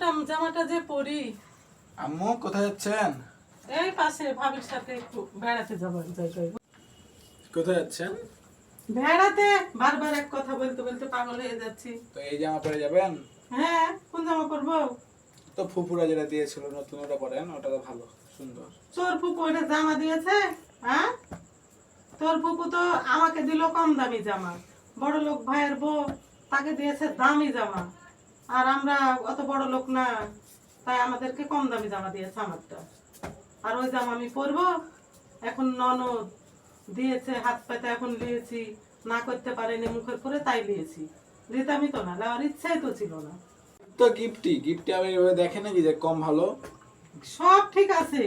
জামাটা যে পরি। আম্মু কোথায় যাচ্ছেন? এই পাশে ভাবির সাথে একটু বেড়াতে যাব জায়গায় কোথায় যাচ্ছেন? বেড়াতে বারবার এক কথা বলতে বলতে পাগল হয়ে যাচ্ছি। তো এই জামা পরে যাবেন? হ্যাঁ কোন জামা পরবো? তো ফুপুরা যেটা দিয়েছিল নতুন ওটা পরেন ওটা তো ভালো সুন্দর। তোর ফুপু ওইটা জামা দিয়েছে? হ্যাঁ? তোর ফুপু তো আমাকে দিল কম দামি জামা। বড় লোক ভাইয়ের বউ তাকে দিয়েছে দামি জামা। আর আমরা অত বড় লোক না তাই আমাদেরকে কম দামি জামা দিয়েছে আমারটা। আর ওই জামা আমি পরবো এখন ননদ দিয়েছে হাত পাতে এখন নিয়েছি না করতে পারেনি মুখের করে তাই নিয়েছি দিতামই তো না নেওয়ার ইচ্ছাই তো ছিল না। তো গিফটি গিফটি আমি এভাবে দেখে নাকি যে কম ভালো? সব ঠিক আছে।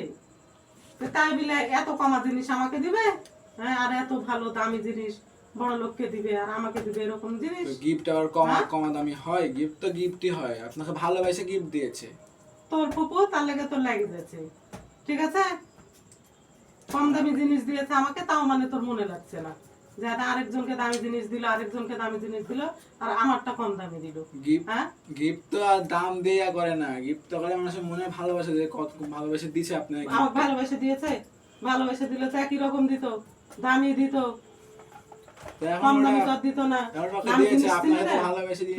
তাই বলে এত কমা জিনিস আমাকে দিবে? হ্যাঁ আর এত ভালো দামি জিনিস বড় লোককে দিবে আর আমাকে দিবে এরকম জিনিস। গিফট আবার কমা হ্যাঁ? কমা দামি হয় গিফট তো গিফটই হয়। আপনাকে ভালোবাসে গিফট দিয়েছে। তোর ফুপু তার লেগে তোর ঠিক আছে? কম দামি জিনিস দিয়েছে আমাকে তাও মানে তোর মনে লাগছে না। যে আরেকজনকে দামি জিনিস দিল আরেকজনকে দামি জিনিস দিল আর আমারটা কম দামি দিল। হ্যাঁ? গিফট তো আর দাম দিয়ে করে না। গিফট তো করে মানুষের মনে ভালোবাসে যে কত ভালোবাসে দিছে আপনাকে। আমাকে ভালোবেসে দিয়েছে? ভালোবেসে দিলে তো একই রকম দিত। দামি দিত। কম দামি তো দিত না। এখন আমি জিনিস চিনি না?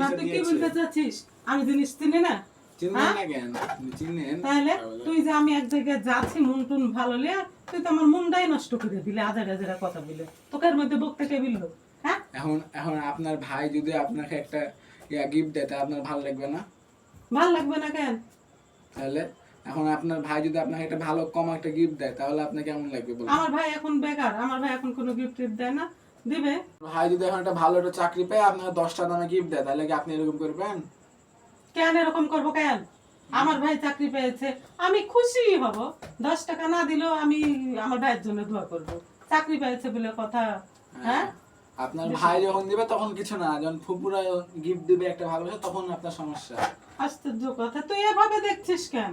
না তুই কি বলতে চাচ্ছিস? আমি জিনিস চিনি না? চিনলেন? না কেন? আপনি চিনেন তাহলে তুই যে আমি এক জায়গায় যাচ্ছি মন টুন ভালো লিয়া তুই তো আমার মনটাই নষ্ট করে দিলে আজারা আজারা কথা বলে। তোকে এর মধ্যে বকতে কে বিললো? এখন এখন আপনার ভাই যদি আপনাকে একটা ইয়া গিফট দেয় তা আপনার ভালো লাগবে না? ভালো লাগবে না কেন? তাহলে এখন আপনার ভাই যদি আপনাকে একটা ভালো কম একটা গিফট দেয় তাহলে আপনার কেমন লাগবে বলুন? আমার ভাই এখন বেকার আমার ভাই এখন কোনো গিফট দেয় না। দিবে? ভাই যদি এখন একটা ভালো একটা চাকরি পায় আপনাকে দশটা দামে গিফট দেয় তাহলে কি আপনি এরকম করবেন কেন এরকম করব কেন? আমার ভাই চাকরি পেয়েছে আমি খুশি হব। দশ টাকা না দিলেও আমি আমার ভাইয়ের জন্য দোয়া করব। চাকরি পেয়েছে বলে কথা হ্যাঁ? আপনার ভাই যখন দিবে তখন কিছু না যখন ফুপুরা গিফট দিবে একটা ভালোবাসা তখন আপনার সমস্যা। আশ্চর্য কথা তুই এভাবে দেখছিস কেন?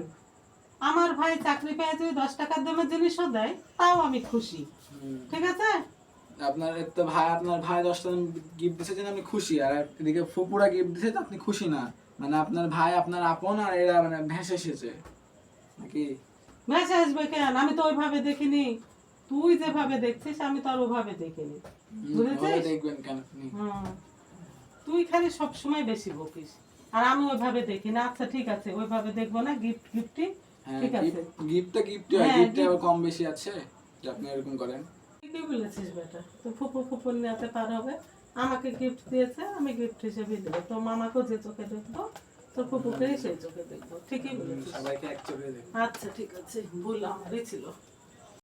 আমার ভাই চাকরি পেয়ে যদি দশ টাকার দামের জিনিসও দেয় তাও আমি খুশি। ঠিক আছে? আপনার তো ভাই আপনার ভাই দশটা গিফট জন্য আপনি খুশি আর এদিকে ফুপুরা গিফট দিছে তো আপনি খুশি না। মানে আপনার ভাই আপনার আপন আর এরা মানে ভেসে এসেছে। নাকি? ভেসে আসবে কেন? আমি তো ওইভাবে দেখিনি। তুই যেভাবে দেখছিস আমি তো আর ওভাবে দেখিনি। বুঝেছিস? দেখবেন কেন তুই খালি সব সময় বেশি বকিস। আর আমি ওইভাবে দেখি না। আচ্ছা ঠিক আছে ওইভাবে দেখব না। গিফট গিফটি হ্যাঁ ঠিক আছে। গিফট তো গিফট হয় হ্যাঁ, গিফটে আবার কম বেশি আছে। আপনি এরকম করেন। ঠিকই বলেছিস বেটা। তো ফুপু ফুপুর নিতে পার হবে। আমাকে গিফট দিয়েছে আমি গিফট হিসেবে দেবো। তো মামাকেও যে চোখে দেখব তোর ফুপুকেই সেই চোখে দেখব। ঠিকই বলেছিস। আচ্ছা ঠিক আছে। ভুল আমারই ছিল।